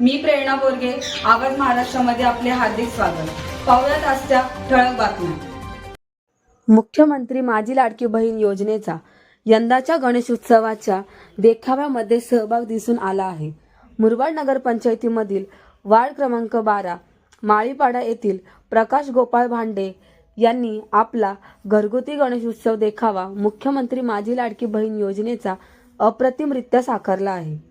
मी प्रेरणा बोरगे आवाज महाराष्ट्रामध्ये आपले हार्दिक स्वागत. पाहुयात आजच्या ठळक बातम्या. मुख्यमंत्री माझी लाडकी बहीण योजनेचा यंदाच्या गणेशोत्सवाच्या देखाव्यामध्ये सहभाग दिसून आला आहे. मुरबाड नगरपंचायतीमधील वार्ड क्रमांक बारा माळीपाडा येथील प्रकाश गोपाळ भांडे यांनी आपला घरगुती गणेशोत्सव देखावा मुख्यमंत्री माझी लाडकी बहीण योजनेचा अप्रतिमरित्या साकारला आहे.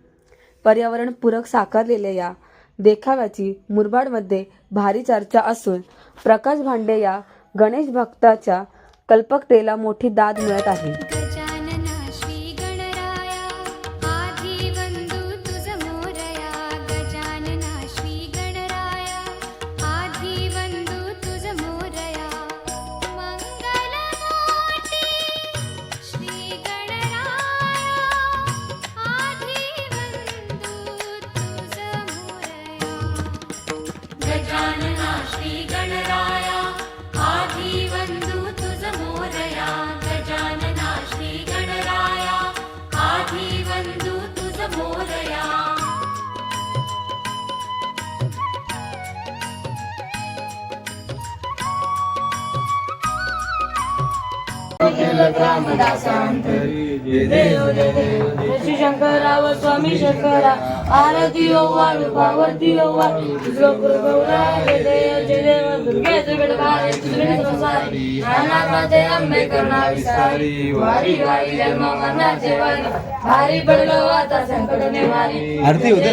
पर्यावरणपूरक साकारलेल्या या देखाव्याची मुरबाडमध्ये भारी चर्चा असून प्रकाश भांडे या गणेश भक्ताच्या कल्पकतेला मोठी दाद मिळत आहे. श्री शंकराव स्वामी शंकरा आरती वाळू पावर्ती वाळू श्लोक गौरा जय देव जय देव दुर्गे जगड भारे तुझे संसारी अनाथाचे अंबे करुणा विस्तारी वारी वारी जन्म मरणाचे वारी भारी पडलो आता संकट आरती होते.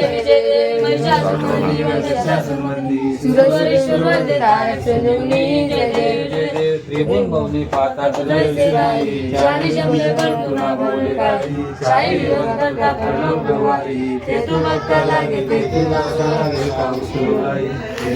जय देव जय देव त्रिभुवन भवनी पातात जय श्रीराई चारी शब्द कर्तुना बोले काही साई विरोधात का करणो कुमारी ते तू भक्त लागे ते तुला सारे काउसुराई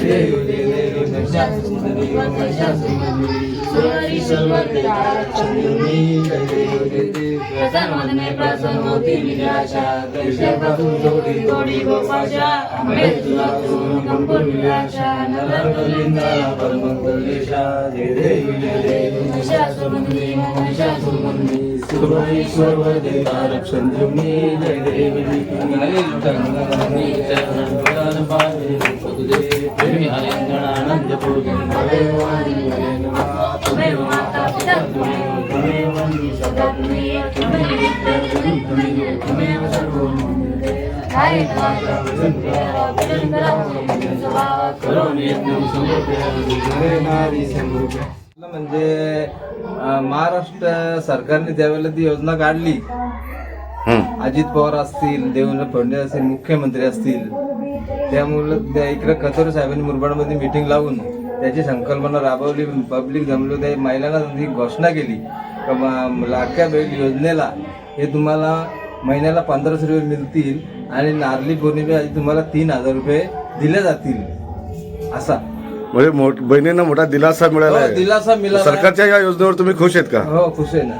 देव देव महिषासुरमर्दी महिषासुरमर्दी सुरवरी सुरवरी तारक्षणी जय देव जय देव प्रसन्न मदने प्रसन्न होती निराशा. कैसे पासून जोडी जोडी गोपाशा. अंबे तुला तून कंपूर निराशा. नगर कलिंदा परमंगलेशा जय देव जय देव महिषासुरमर्दी महिषासुरमर्दी सुरवरीश्वर वदे तारक्षण जुनी जय देव आनंद पूजन त्वमेव माता पिता त्वमेव त्वमेव वन्दी सदा त्वमेव त्वमेव नित्यं त्वमेव त्वमेव त्वमेव सर्वं काय नाथा भजन करा भजन करा भजन स्वभाव करो नित्यं समर्पया नारी समर्पया म्हणजे महाराष्ट्र सरकारने त्यावेळेला ती योजना काढली अजित पवार असतील देवेंद्र फडणवीस असतील मुख्यमंत्री असतील त्यामुळं त्या इकडे कचोरे साहेबांनी मुरबाडमध्ये मिटिंग लावून त्याची संकल्पना राबवली. पब्लिक जमलो त्या महिलांना ती घोषणा केली. लाडक्या बहीण योजनेला हे तुम्हाला महिन्याला पंधराशे रुपये मिळतील आणि नारली पौर्णिमे तुम्हाला तीन हजार रुपये दिले जातील. असा. म्हणजे मोठ- बहिणींना मोठा दिलासा मिळाला हो, आहे. दिलासा मिळाला सरकारच्या या योजनेवर तुम्ही खुश आहेत का? हो खुश आहे ना.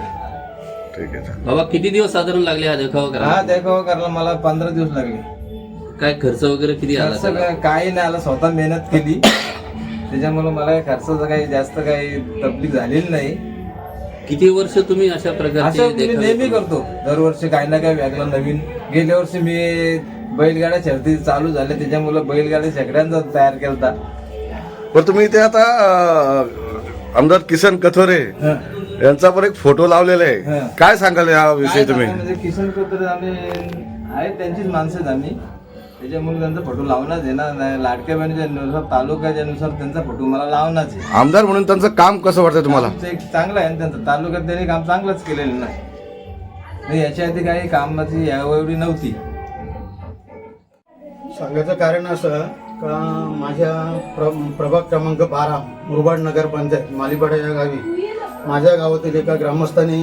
ठीक आहे बाबा किती दिवस साधारण लागले हा देखावा हा करा देखावा करायला मला पंधरा दिवस लागले. काय खर्च वगैरे किती आला खर्च त्याला? काय- काही नाही आला स्वतः मेहनत केली. त्याच्यामुळे मला काही खर्चाचं काही जास्त काही तकलीफ झालेली नाही. किती वर्ष तुम्ही अशा प्रकारचे असं मी देखावे नेहमी करतो. दरवर्षी काही ना काही वेगळं नवीन. गेल्या वर्षी मी बैलगाड्या शर्ती चालू झाल्या. त्याच्यामुळे बैलगाड्या सगळ्यांचा तयार केलता. पण तुम्ही इथे आता अं, आमदार किसन कथोरे यांचा पण एक फोटो लावलेला आहे. काय सांगाल याविषयी तुम्ही? म्हणजे किसन कोत्र आम्ही आहेत त्यांचीच माणसं आहेत आम्ही. त्याच्यामुळे त्यांचा फोटो लावणारच आहे ना. नाही, लाडक्या बहिणीच्या नुसार तालुक्याच्या नुसार त्यांचा फोटो मला लावणारच आहे. आमदार म्हणून त्यांचं काम कसं वाटतं तुम्हाला? आमचं एक चांगलं आहे ना त्यांचं. तालुक्यात त्यांनी काम चांगलंच केलेलं नाही. नाही, याच्या आधी काही कामाची एवढी नव्हती. सांगायचं कारण असं का माझ्या प्र प्रभाग क्रमांक बारा मुरबाड नगर पंचायत मालीपाडा या गावी. माझ्या गावातील एका ग्रामस्थाने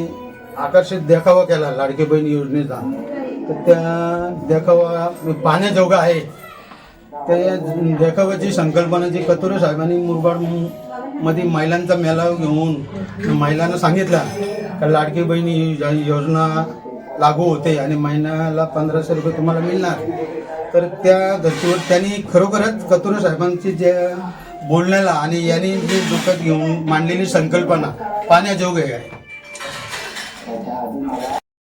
आकर्षित देखावा केला लाडकी बहीण योजनेचा. तर त्या देखावा पाहण्याजोगा आहे. त्या देखाव्याची संकल्पना जी कतुरे साहेबांनी मुरबाडमध्ये महिलांचा मेळावा घेऊन महिलांना सांगितला का लाडकी बहिणी योजना लागू होते आणि महिन्याला पंधराशे रुपये तुम्हाला मिळणार. तर त्या धर्तीवर त्यांनी खरोखरच कतुरे साहेबांची जे बोलण्याला आणि यांनी जे डोक्यात घेऊन मांडलेली संकल्पना पाण्याजोग आहे.